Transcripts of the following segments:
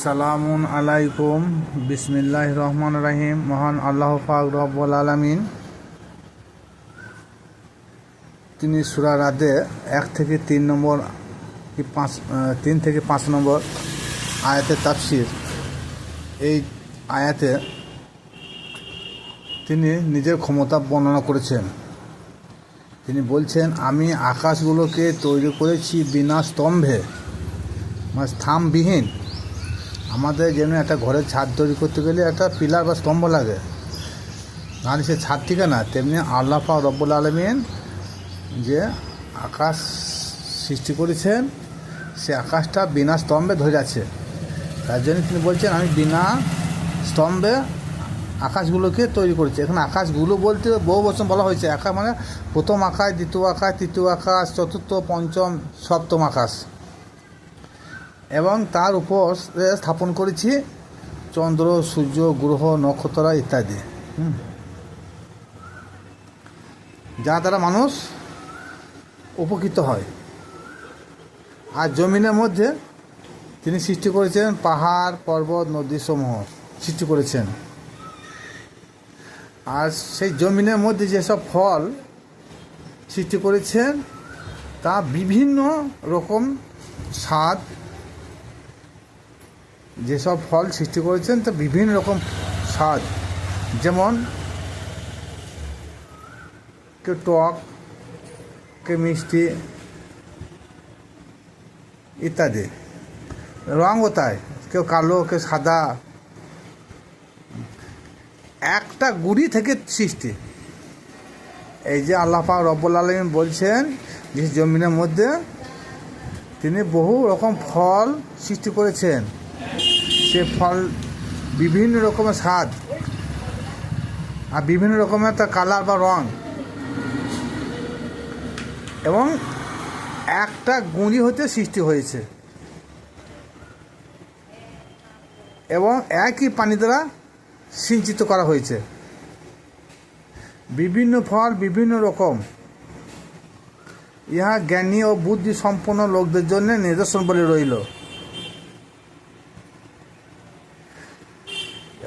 আসসালামু আলাইকুম। বিসমিল্লাহ রহমান রাহিম। মহান আল্লাহ পাক রব্বুল আলমিন। তিনি সুরা রাদে এক থেকে তিন নম্বর, কি পাঁচ তিন থেকে পাঁচ নম্বর আয়াতে তাফসির। এই আয়াতে তিনি নিজের ক্ষমতা বর্ণনা করেছেন। তিনি বলছেন, আমি আকাশগুলোকে তৈরি করেছি বিনা স্তম্ভে মানে স্থামবিহীন আমাদের যেমন একটা ঘরের ছাদ তৈরি করতে গেলে একটা পিলার বা স্তম্ভ লাগে। নাহলে সে ছাদ থেকে না, তেমনি আল্লাফা রব্বুল আলমিন যে আকাশ সৃষ্টি করেছেন, সে আকাশটা বিনা স্তম্ভে ধরে আছে। তার জন্য তিনি বলছেন, আমি বিনা স্তম্ভে আকাশগুলোকে তৈরি করেছি। এখানে আকাশগুলো বলতে বহু বছর বলা হয়েছে। আকাশ মানে প্রথম আকাশ, দ্বিতীয় আকাশ, তৃতীয় আকাশ, চতুর্থ, পঞ্চম, সপ্তম আকাশ। এবং তার উপর স্থাপন করেছি চন্দ্র, সূর্য, গ্রহ, নক্ষত্র ইত্যাদি। যা দ্বারা মানুষ উপকৃত হয়। আর জমিনের মধ্যে তিনি সৃষ্টি করেছেন পাহাড়, পর্বত নদী সমূহ সৃষ্টি করেছেন। আর সেই জমিনের মধ্যে যেসব ফল সৃষ্টি করেছেন, তা বিভিন্ন রকম স্বাদ যেসব ফল সৃষ্টি করেছেন, তা বিভিন্ন রকম স্বাদ। যেমন কেউ টক কেউ মিষ্টি, ইত্যাদি। রঙও তাই কেউ কালো, কেউ সাদা। একটা গুড়ি থেকে সৃষ্টি। এই যে আল্লাহ পাক রব্বুল আলমিন বলছেন যে জমিনের মধ্যে তিনি বহু রকম ফল সৃষ্টি করেছেন। সে ফল বিভিন্ন রকমের স্বাদ আর বিভিন্ন রকমের তার কালার বা রং। এবং একটা গুঁড়ি হতে সৃষ্টি হয়েছে। এবং একই পানি দ্বারা সিঞ্চিত করা হয়েছে। বিভিন্ন ফল বিভিন্ন রকম। ইহা জ্ঞানী ও বুদ্ধি সম্পন্ন লোকদের জন্য নিদর্শন বলে রইল।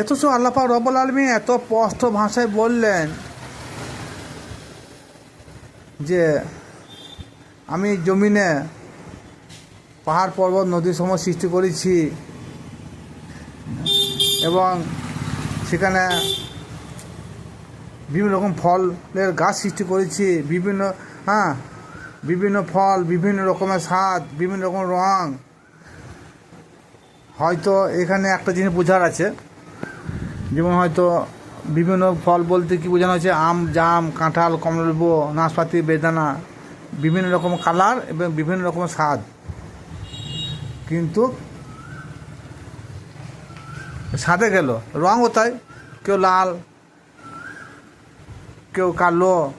অথচ আল্লাপা রব্বুল আলমী এত স্পষ্ট ভাষায় বললেন যে আমি জমিনে পাহাড় পর্বত নদী সমূহ সৃষ্টি করেছি এবং সেখানে বিভিন্ন রকম ফলের গাছ সৃষ্টি করেছি, বিভিন্ন হ্যাঁ বিভিন্ন ফল, বিভিন্ন রকমের স্বাদ, বিভিন্ন রকম রং। হয়তো এখানে একটা জিনিস বোঝার আছে। যেমন হয়তো বিভিন্ন ফল বলতে কি বোঝানো হচ্ছে আম, জাম, কাঁঠাল, কমলালেবু, নাশপাতি, বেদানা, বিভিন্ন রকম কালার এবং বিভিন্ন রকম স্বাদ। কিন্তু স্বাদে গেল। রঙও তাই কেউ লাল, কেউ কালো,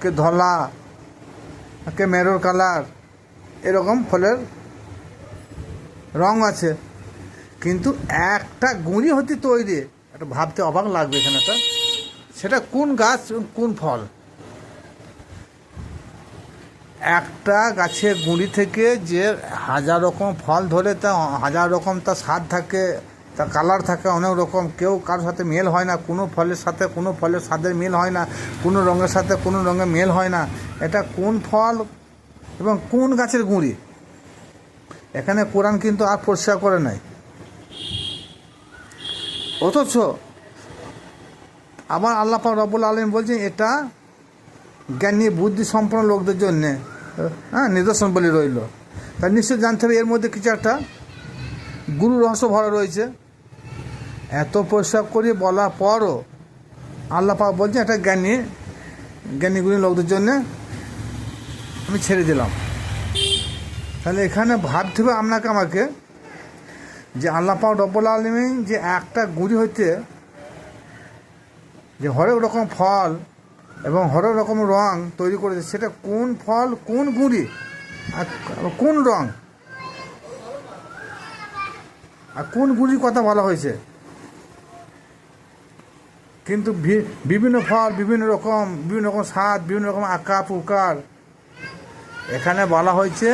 কেউ ধলা, কেউ মেরোর কালার, এরকম ফলের রং আছে। কিন্তু একটা গুঁড়ি হতে তৈরি একটা ভাবতে অবাক লাগবে এখানেটা। সেটা কোন গাছ, কোন ফল? একটা গাছের গুঁড়ি থেকে যে হাজার রকম ফল ধরে তা, হাজার রকম তার স্বাদ থাকে তার কালার থাকে, অনেক রকম। কেউ কারোর সাথে মেল হয় না, কোনো ফলের সাথে, কোনো ফলের স্বাদের মেল হয় না, কোনো রঙের সাথে, কোনো রঙের মেল হয় না। এটা কোন ফল এবং কোন গাছের গুঁড়ি? এখানে কোরআন কিন্তু আর পরিষ্কার করে নাই। অথচ আবার আল্লাহ পাক রব্বুল আলম বলছেন, এটা জ্ঞানী বুদ্ধি সম্পন্ন লোকদের জন্যে হ্যাঁ নিদর্শন বলে রইল। তার নিশ্চয় জানতে হবে, এর মধ্যে কিছু একটা গুরু রহস্য ভরা রয়েছে। এত পরিষ্কার করে বলার পরও আল্লাহ বলছেন একটা জ্ঞানী জ্ঞানী গুণী লোকদের জন্যে আমি ছেড়ে দিলাম। তাহলে এখানে ভাবতে হবে আপনাকে, আমাকে যে আল্লাহ পাক রব্বুল আলমিন যে একটা গুড়ি হইতে যে হরেক রকম ফল এবং হরেক রকম রং তৈরি করেছে, সেটা কোন ফল, কোন গুঁড়ি আর কোন রং? আর কোন গুঁড়ির কথা বলা হয়েছে? কিন্তু বিভিন্ন ফল, বিভিন্ন রকম বিভিন্ন রকম স্বাদ, বিভিন্ন রকম আকার, প্রকার। এখানে বলা হয়েছে,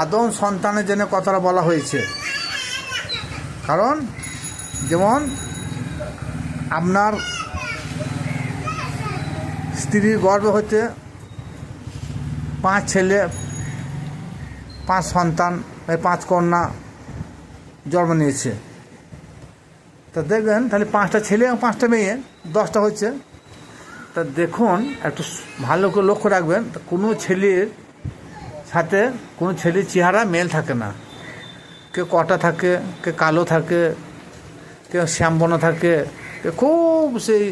আদম সন্তানের জন্য কথাটা বলা হয়েছে। কারণ যেমন আপনার স্ত্রীর গর্ভে হতে পাঁচ ছেলে, পাঁচ সন্তান পাঁচ কন্যা জন্ম নিয়েছে। তা দেখবেন, তাহলে পাঁচটা ছেলে এবং পাঁচটা মেয়ে, দশটা হচ্ছে। তা দেখুন, একটু ভালো করে লক্ষ্য রাখবেন কোনো ছেলের সাথে, কোনো ছেলের চেহারা মেল থাকে না। কেউ কটা থাকে কে কালো থাকে, কেউ শ্যামবর্ণ থাকে, কেউ খুব সেই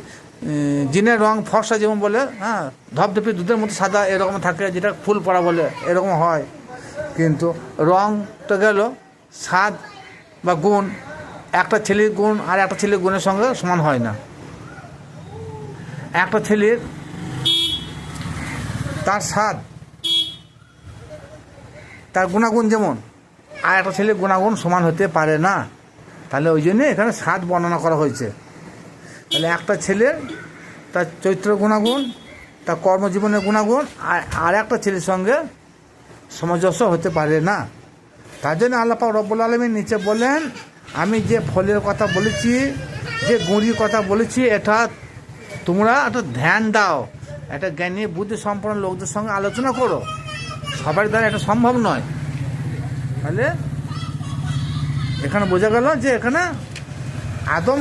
জিনের রং ফর্সা যেমন বলে হ্যাঁ ধপধপে দুধের মতো সাদা এরকম থাকে, যেটা ফুল পড়া বলে, এরকম হয়। কিন্তু রংটা গেল স্বাদ বা গুণ, একটা ছেলের গুণ আর একটা ছেলের গুণের সঙ্গে সমান হয় না। একটা ছেলের তার স্বাদ, তার গুণাগুণ যেমন আর একটা ছেলের গুণাগুণ সমান হতে পারে না। তাহলে ওই জন্যে এখানে স্বাদ বর্ণনা করা হয়েছে। তাহলে একটা ছেলের তার চরিত্র গুণাগুণ, তার কর্মজীবনের গুণাগুণ, আর আর একটা ছেলের সঙ্গে সামঞ্জস্য হতে পারে না। তার জন্য আল্লাপা রব্বুল আলমীর নিচে বলেন আমি যে ফলের কথা বলেছি, যে গুঁড়ির কথা বলেছি, এটা তোমরা একটা ধ্যান দাও। একটা জ্ঞানী বুদ্ধি সম্পন্ন লোকদের সঙ্গে আলোচনা করো। সবার দ্বারা এটা সম্ভব নয়। তাহলে এখানে বোঝা গেল যে এখানে আদম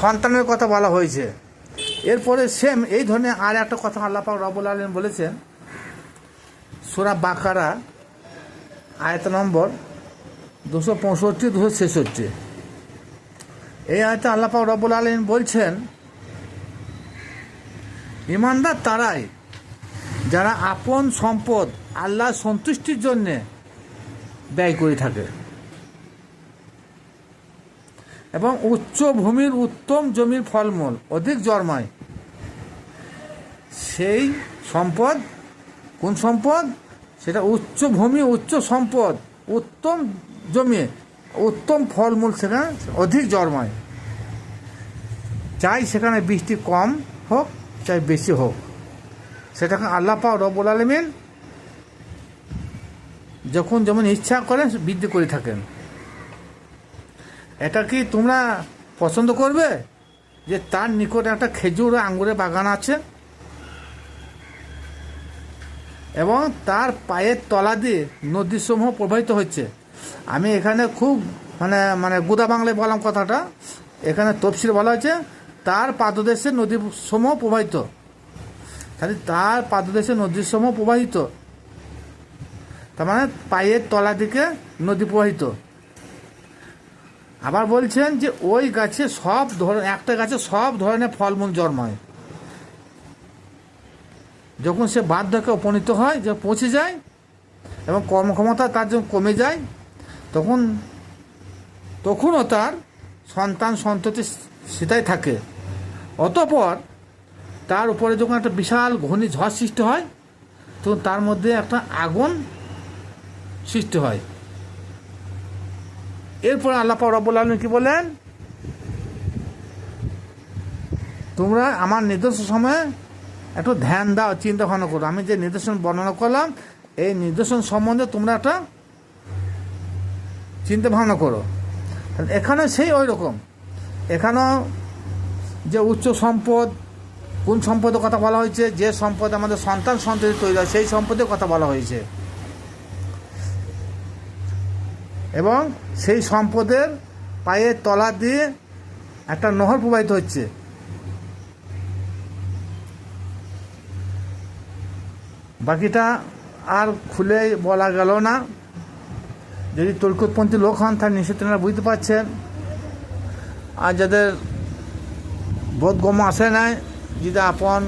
সন্তানের কথা বলা হয়েছে। এরপরে সেম এই ধরনের আর একটা কথা আল্লাহ পাক রবুল আলম বলেছেন, সুরা বাকারা, আয়ত নম্বর দুশো পঁয়ষট্টি, দুশো ছেষট্টি। এই আয়তে আল্লাহ পাক রবুল আলম বলছেন, ইমানদার তারাই যারা আপন সম্পদ আল্লাহ সন্তুষ্টির জন্যে ব্যয় করে থাকে। এবং উচ্চ ভূমির উত্তম জমির ফলমূল, অধিক জন্মায় সেই সম্পদ, কোন সম্পদ? সেটা উচ্চ ভূমি, উচ্চ সম্পদ, উত্তম জমি, উত্তম ফলমূল সেখানে অধিক জন্মায় চাই সেখানে বৃষ্টি কম হোক, চাই বেশি হোক। সেটাকে আল্লাহ পাক রব্বুল আলমিন যখন যেমন ইচ্ছা করেন বৃদ্ধি করে থাকেন। এটা কি তোমরা পছন্দ করবে? যে তার নিকটে একটা খেজুর আঙ্গুরের বাগান আছে? এবং তার পায়ের তলা দিয়ে নদীসমূহ প্রবাহিত হচ্ছে। আমি এখানে খুব মানে মানে গুদা বাংলায় বললাম কথাটা। এখানে তফসিল বলা হয়েছে, তার পাদদেশে নদীসমূহ প্রবাহিত। তাহলে তার পাদদেশে নদীসমূহ প্রবাহিত। তার মানে পায়ের তলা দিকে নদী প্রবাহিত। আবার বলছেন যে ওই গাছে সব ধরনের একটা গাছে সব ধরনের ফলমূল জন্মায়। যখন সে বার্ধক্যে উপনীত হয়, যে পৌঁছে যায় এবং কর্মক্ষমতা তার যখন কমে যায়, তখন, তখনও তার সন্তান সন্ততি সেটাই থাকে। অতপর তার উপরে যখন একটা বিশাল ঘূর্ণি ঝড় সৃষ্টি হয়, তখন তার মধ্যে একটা আগুন সৃষ্টি হয়। এরপর আল্লাহ রব্বুল আলম কি বলেন তোমরা আমার নির্দেশের সময়ে একটু ধ্যান দাও, চিন্তা ভাবনা করো। আমি যে নির্দেশন বর্ণনা করলাম, এই নির্দেশন সম্বন্ধে তোমরা একটা চিন্তা ভাবনা করো। এখানে সেই ওই রকম। এখানেও যে উচ্চ সম্পদ, কোন সম্পদের কথা বলা হয়েছে, যে সম্পদ আমাদের সন্তান সন্ততি তৈরি হয়, সেই সম্পদের কথা বলা হয়েছে। এবং সেই সম্পদের পায়ের তলা দিয়ে একটা নহর প্রবাহিত হচ্ছে। বাকিটা আর খুলে বলা গেল না। যদি তৈকতপন্থী লোক হন তার নিশ্চয় তেনারা বুঝতে পারছেন। আর যাদের বোধগম্য আসে নাই, যদি আপন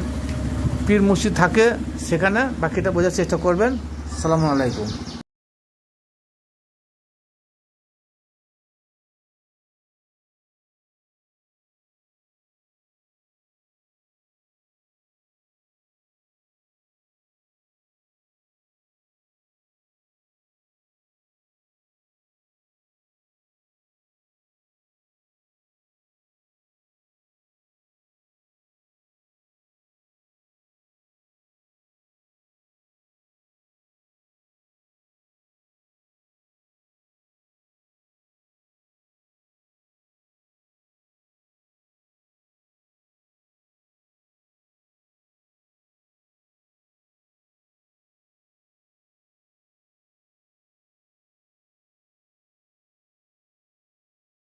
পীর মুর্শিদ থাকে, সেখানে বাকিটা বোঝার চেষ্টা করবেন। সালামু আলাইকুম।